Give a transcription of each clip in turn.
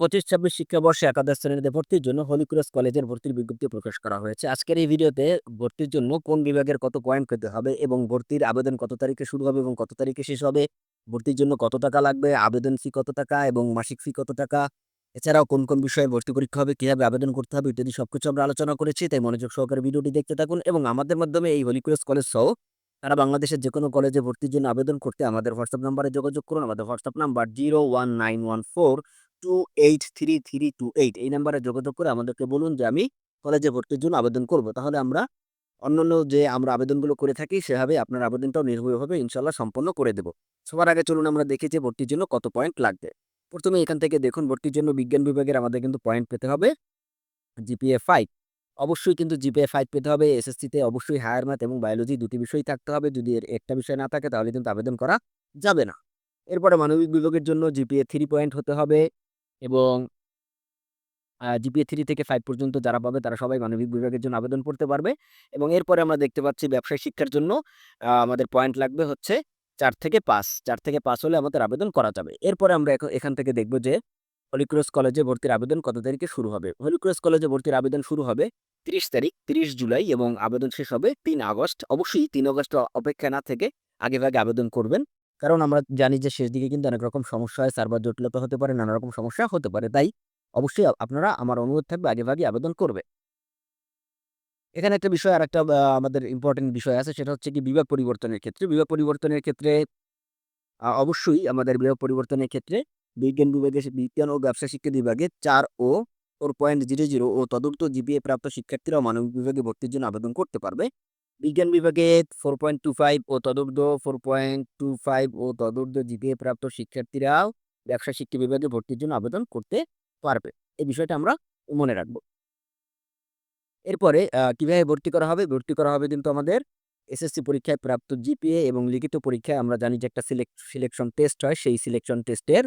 পঁচিশ ছাব্বিশ শিক্ষাবর্ষে একাদশ শ্রেণীতে ভর্তির জন্য হলিক্রস কলেজের ভর্তির বিজ্ঞপ্তি প্রকাশ করা হয়েছে। আজকের এই ভিডিওতে ভর্তির জন্য কোন বিভাগের কত পয়েন্ট পেতে হবে এবং ভর্তির আবেদন কত তারিখে শুরু হবে এবং কত তারিখে শেষ হবে? ভর্তির জন্য কত টাকা লাগবে? আবেদন ফি কত টাকা এবং মাসিক ফি কত টাকা? এছাড়াও কোন কোন বিষয়ে ভর্তি পরীক্ষা হবে? কীভাবে আবেদন করতে হবে? ইত্যাদি সবকিছু আমরা আলোচনা করেছি, তাই মনোযোগ সহকারে ভিডিওটি দেখতে থাকুন এবং আমাদের মাধ্যমে এই হলিক্রস কলেজ সহ তারা বাংলাদেশের যে কোনো কলেজে ভর্তির জন্য আবেদন করতে আমাদের হোয়াটসঅ্যাপ নাম্বারে যোগাযোগ করুন। আমাদের WhatsApp number zero one nine one four two eight three three two eight এই নাম্বারে যোগাযোগ করে আমাদেরকে বলুন যে আমি কলেজে ভর্তির জন্য আবেদন করব। তাহলে আমরা অন্যান্য যে আমরা আবেদনগুলো করে থাকি সেভাবে আপনার আবেদনটাও নির্ভয়ভাবে ইনশাল্লাহ সম্পন্ন করে দেব। সবার আগে চলুন আমরা দেখি যে ভর্তির জন্য কত পয়েন্ট লাগবে। প্রথমে এখান থেকে দেখুন, ভর্তির জন্য বিজ্ঞান বিভাগের আমাদের কিন্তু পয়েন্ট পেতে হবে জিপিএ ফাইভ অবশ্যই কিন্তু জিপিএ ফাইভ পেতে হবে এসএসসিতে অবশ্যই হায়ার ম্যাথ এবং বায়োলজি দুটি বিষয় থাকতে হবে। যদি এর একটা বিষয় না থাকে, তাহলে কিন্তু আবেদন করা যাবে না। এরপরে মানবিক বিভাগের জন্য জিপিএ থ্রি পয়েন্ট হতে হবে। এবং জিপিএ থ্রি থেকে ফাইভ পর্যন্ত যারা পাবে, তারা সবাই মানবিক বিভাগের জন্য আবেদন করতে পারবে এবং এরপরে আমরা দেখতে পাচ্ছি ব্যবসায় শিক্ষার জন্য আমাদের পয়েন্ট লাগবে হচ্ছে চার থেকে পাঁচ। চার থেকে পাঁচ হলে আমাদের আবেদন করা যাবে। এরপরে আমরা এখান থেকে দেখব যে হলিক্রস কলেজে ভর্তির আবেদন কত তারিখে শুরু হবে? হলিক্রস কলেজে ভর্তির আবেদন শুরু হবে তিরিশ তারিখ, তিরিশ জুলাই এবং আবেদন শেষ হবে তিন আগস্ট। অবশ্যই তিন আগস্ট অপেক্ষা না থেকে আগে ভাগে আবেদন করবেন। কারণ আমরা জানি যে শেষ দিকে কিন্তু অনেক রকম সমস্যা হয়, সার্ভার জটিলতা হতে পারে, নানা রকম সমস্যা হতে পারে। তাই অবশ্যই আপনারা আমার অনুরোধ থাকবে আগে ভাগে আবেদন করবে। এখানে একটা বিষয় আর একটা আমাদের ইম্পর্টেন্ট বিষয় আছে, সেটা হচ্ছে কি বিভাগ পরিবর্তনের ক্ষেত্রে। বিভাগ পরিবর্তনের ক্ষেত্রে অবশ্যই আমাদের বিভাগ পরিবর্তনের ক্ষেত্রে বিজ্ঞান বিভাগে বিজ্ঞান ও ব্যবসা শিক্ষা বিভাগে চার ও 4.00 ও তদূর্ধ্ব জিপিএ প্রাপ্ত শিক্ষার্থীরাও মানবিক বিভাগে ভর্তির জন্য আবেদন করতে পারবে। বিজ্ঞান বিভাগে 4.25 ও তদূর্ধ্ব 4.25 ও তদূর্ধ্ব জিপিএ প্রাপ্ত শিক্ষার্থীরাও ব্যবসা শিক্ষা বিভাগে ভর্তির জন্য আবেদন করতে পারবে। এই বিষয়টা আমরা মনে রাখব। এরপরে কীভাবে ভর্তি করা হবে? ভর্তি করা হবে কিন্তু আমাদের এসএসসি পরীক্ষায় প্রাপ্ত জিপিএ এবং লিখিত পরীক্ষায় আমরা জানি যে একটা সিলেক সিলেকশন টেস্ট হয় সেই সিলেকশন টেস্টের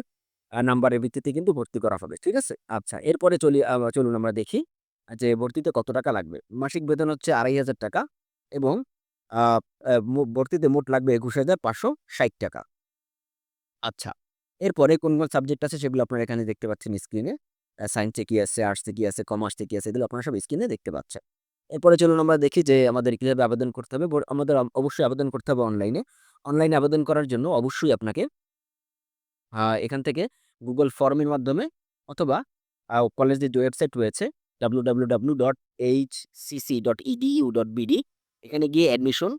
নাম্বারের ভিত্তিতে কিন্তু ভর্তি করা হবে। ঠিক আছে? আচ্ছা এরপরে চলি চলুন আমরা দেখি যে ভর্তিতে কত টাকা লাগবে। মাসিক বেতন হচ্ছে ৳২,৫০০ এবং আ মো ভর্তিতে মোট লাগবে ৳২১,৫৬০ আচ্ছা। এরপরে কোন, কোন সাবজেক্ট আছে সেগুলো আপনারা এখানে দেখতে পাচ্ছেন স্ক্রিনে। সায়েন্সে কি আছে, আর্টসে কি আছে, কমার্সে কি আছে এগুলো আপনারা সব স্ক্রিনে দেখতে পাচ্ছেন। এরপরে চলুন আমরা দেখি যে আমাদের কীভাবে আবেদন করতে হবে। আমাদের অবশ্যই আবেদন করতে হবে অনলাইনে। অনলাইনে আবেদন করার জন্য অবশ্যই আপনাকে এখান থেকে গুগল ফর্মের মাধ্যমে অথবা কলেজের যে ওয়েবসাইট রয়েছে www.hcc.edu.bd এখানে গিয়ে অ্যাডমিশন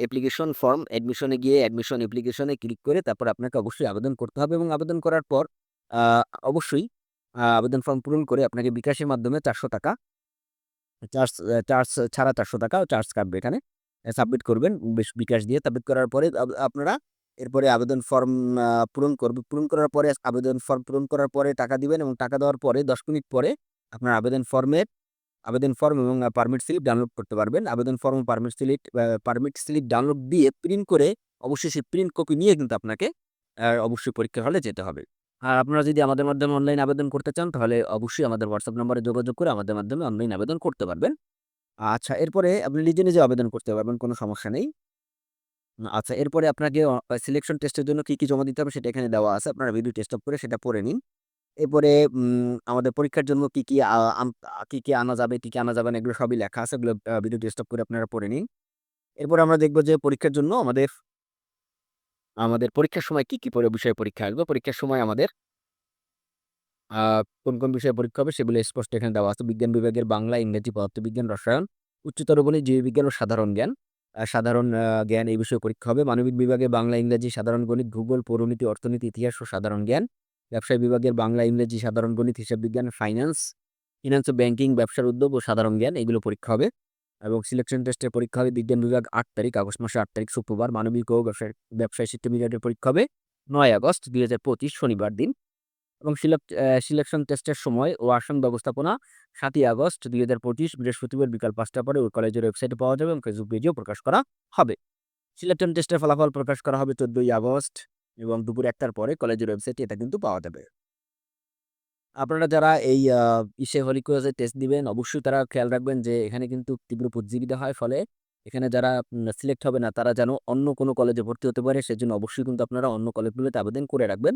অ্যাপ্লিকেশন ফর্ম অ্যাডমিশনে গিয়ে অ্যাডমিশন অ্যাপ্লিকেশনে ক্লিক করে তারপর আপনাকে অবশ্যই আবেদন করতে হবে এবং আবেদন করার পর অবশ্যই আবেদন ফর্ম পূরণ করে আপনাকে বিকাশের মাধ্যমে ৳৪০০ চার্জ চার্জ ছাড়া ৳৪০০ চার্জ কাটবে এখানে। সাবমিট করবেন বিস বিকাশ দিয়ে সাবমিট করার পরে আপনারা এরপরে আবেদন ফর্ম পূরণ করবে। পূরণ করার পরে আবেদন ফর্ম পূরণ করার পরে টাকা দিবেন এবং টাকা দেওয়ার পরে ১০ মিনিট পরে আপনার আবেদন ফর্মের আবেদন ফর্ম এবং পারমিট স্লিপ ডাউনলোড করতে পারবেন। আবেদন form permit slip permit slip download দিয়ে প্রিন্ট করে অবশ্যই সেই প্রিন্ট কপি নিয়ে কিন্তু আপনাকে অবশ্যই পরীক্ষার হলে যেতে হবে। আর আপনারা যদি আমাদের মাধ্যমে অনলাইন আবেদন করতে চান তাহলে অবশ্যই আমাদের হোয়াটসঅ্যাপ নম্বরে যোগাযোগ করে আমাদের মাধ্যমে অনলাইন আবেদন করতে পারবেন। আচ্ছা এরপরে আপনি নিজে, নিজে আবেদন করতে পারবেন কোনো সমস্যা নেই। আচ্ছা এরপরে আপনাকে সিলেকশন টেস্টের জন্য কি, কি জমা দিতে হবে সেটা এখানে দেওয়া আছে। আপনারা ভিডিও টেস্ট অফ করে সেটা পড়ে নিন। এরপরে উম আমাদের পরীক্ষার জন্য কি, কি কি, কি আনা যাবে, কি, কি আনা যাবে না এগুলো সবই লেখা আছে। এগুলো ভিডিও অফ করে আপনারা পড়ে নিন। এরপরে আমরা দেখব যে পরীক্ষার জন্য আমাদের আমাদের পরীক্ষার সময় কি, কি পরে বিষয়ে পরীক্ষা আসবে। পরীক্ষার সময় আমাদের কোন, কোন বিষয়ে পরীক্ষা হবে সেগুলো স্পষ্ট এখানে দেওয়া আছে। বিজ্ঞান বিভাগের বাংলা, ইংরেজি, পদার্থবিজ্ঞান, রসায়ন, উচ্চতর গণিত, জীববিজ্ঞান ও সাধারণ জ্ঞান। সাধারণ জ্ঞান এই বিষয়ে পরীক্ষা হবে। মানবিক বিভাগে বাংলা, ইংরেজি, সাধারণ গণিত, ভূগোল, পৌরনীতি, অর্থনীতি, ইতিহাস ও সাধারণ জ্ঞান। ব্যবসায় বিভাগের বাংলা, ইংরেজি, সাধারণ গণিত, হিসাব বিজ্ঞান, ফাইন্যান্স, ফিন্যান্স ও ব্যাংকিং, ব্যবসার উদ্যোগ ও সাধারণ জ্ঞান এগুলো পরীক্ষা হবে। এবং সিলেকশন টেস্টের পরীক্ষা হবে বিজ্ঞান বিভাগ আট তারিখ আগস্ট মাসের আট তারিখ শুক্রবার। মানবিক ও ব্যবসায় ব্যবসায় ইন্টারমিডিয়েটের পরীক্ষা হবে নয় আগস্ট ২০২৫ শনিবার দিন। এবং সিলেকশন টেস্টের সময় ও আসন ব্যবস্থাপনা সাতই আগস্ট ২০২৫ বৃহস্পতিবার বিকাল পাঁচটা পরে ওই কলেজের ওয়েবসাইটে পাওয়া যাবে এবং ফেসবুক পেজেও প্রকাশ করা হবে। সিলেকশন টেস্টের ফলাফল প্রকাশ করা হবে ১৪ই আগস্ট এবং দুপুর ১টার পরে কলেজের ওয়েবসাইটে এটা কিন্তু পাওয়া যাবে। আপনারা যারা এই ইসে হলিক্রসে টেস্ট দিবেন, অবশ্যই তারা খেয়াল রাখবেন যে এখানে কিন্তু তীব্র প্রতিযোগিতা হয়। ফলে এখানে যারা সিলেক্ট হবে না, তারা যেন অন্য কোনো কলেজে ভর্তি হতে পারে সেজন্য অবশ্যই কিন্তু আপনারা অন্য কলেজগুলোতে আবেদন করে রাখবেন।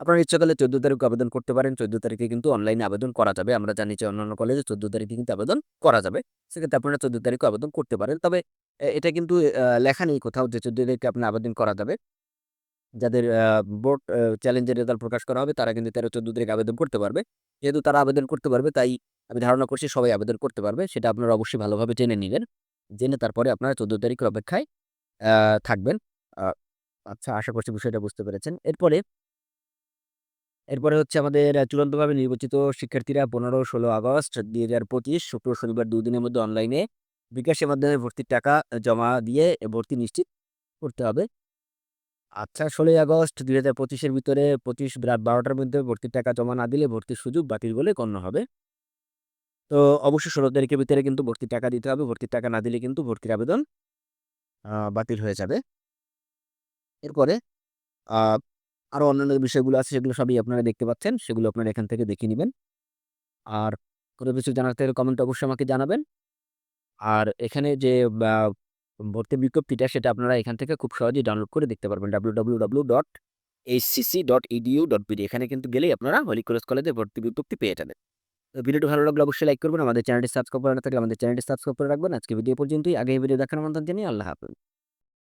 আপনার ইচ্ছা করলে চোদ্দ তারিখ আবেদন করতে পারেন চোদ্দ তারিখে কিন্তু অনলাইনে আবেদন করা যাবে আমরা জানি যে অন্যান্য কলেজে চোদ্দ তারিখে কিন্তু আবেদন করা যাবে সেক্ষেত্রে আপনারা চোদ্দ তারিখে আবেদন করতে পারেন তবে এটা কিন্তু লেখা নেই কোথাও যে চোদ্দ তারিখে আপনার আবেদন করা যাবে যাদের বোর্ড চ্যালেঞ্জের রেজাল্ট প্রকাশ করা হবে, তারা কিন্তু তেরো চোদ্দ তারিখ আবেদন করতে পারবে। যেহেতু তারা আবেদন করতে পারবে, তাই আমি ধারণা করছি সবাই আবেদন করতে পারবে, সেটা আপনারা অবশ্যই ভালোভাবে জেনে নিলেন জেনে তারপরে আপনারা চোদ্দ তারিখের অপেক্ষায় থাকবেন। আচ্ছা আশা করছি বিষয়টা বুঝতে পেরেছেন। এরপরে এরপরে হচ্ছে আমাদের চূড়ান্তভাবে নির্বাচিত শিক্ষার্থীরা পনেরো, ষোলো আগস্ট দুই হাজার পঁচিশ, শুক্র, শনিবার দুদিনের মধ্যে অনলাইনে বিকাশের মাধ্যমে ভর্তির টাকা জমা দিয়ে ভর্তি নিশ্চিত করতে হবে। আচ্ছা ষোলোই আগস্ট দুই হাজার পঁচিশের ভিতরে পঁচিশ রাত বারোটার মধ্যে ভর্তির টাকা জমা না দিলে ভর্তির সুযোগ বাতিল বলে গণ্য হবে। তো অবশ্যই ষোলো তারিখের ভিতরে কিন্তু ভর্তির টাকা দিতে হবে, ভর্তির টাকা না দিলে কিন্তু ভর্তির আবেদন বাতিল হয়ে যাবে। এরপরে আরও অন্যান্য বিষয়গুলো আছে, সেগুলো সবই আপনারা দেখতে পাচ্ছেন, সেগুলো আপনারা এখান থেকে দেখে নেবেন। আর কোনো কিছু জানার থাকলে কমেন্ট অবশ্যই আমাকে জানাবেন। আর এখানে যে ভর্তি বিজ্ঞপ্তিটা সেটা আপনারা এখান থেকে খুব সহজেই ডাউনলোড করে দেখতে পারবেন। W dot HCC dot edu dot BD এখানে কিন্তু গেলেই আপনারা হলি কলেজ কলেজে ভর্তি বিজ্ঞপ্তি পেয়ে যাবেন। ভিডিওটি ভালো লাগলে অবশ্যই লাইক করবেন, আমাদের চ্যানেলটি সাবস্ক্রাইব করে না থাকলে আমাদের চ্যানেলটি সাবস্ক্রাইব করে রাখবেন। আজকে ভিডিও পর্যন্তই। আগে ভিডিও দেখার আমন্ত্রণ জানি আল্লাহ হাফেজ।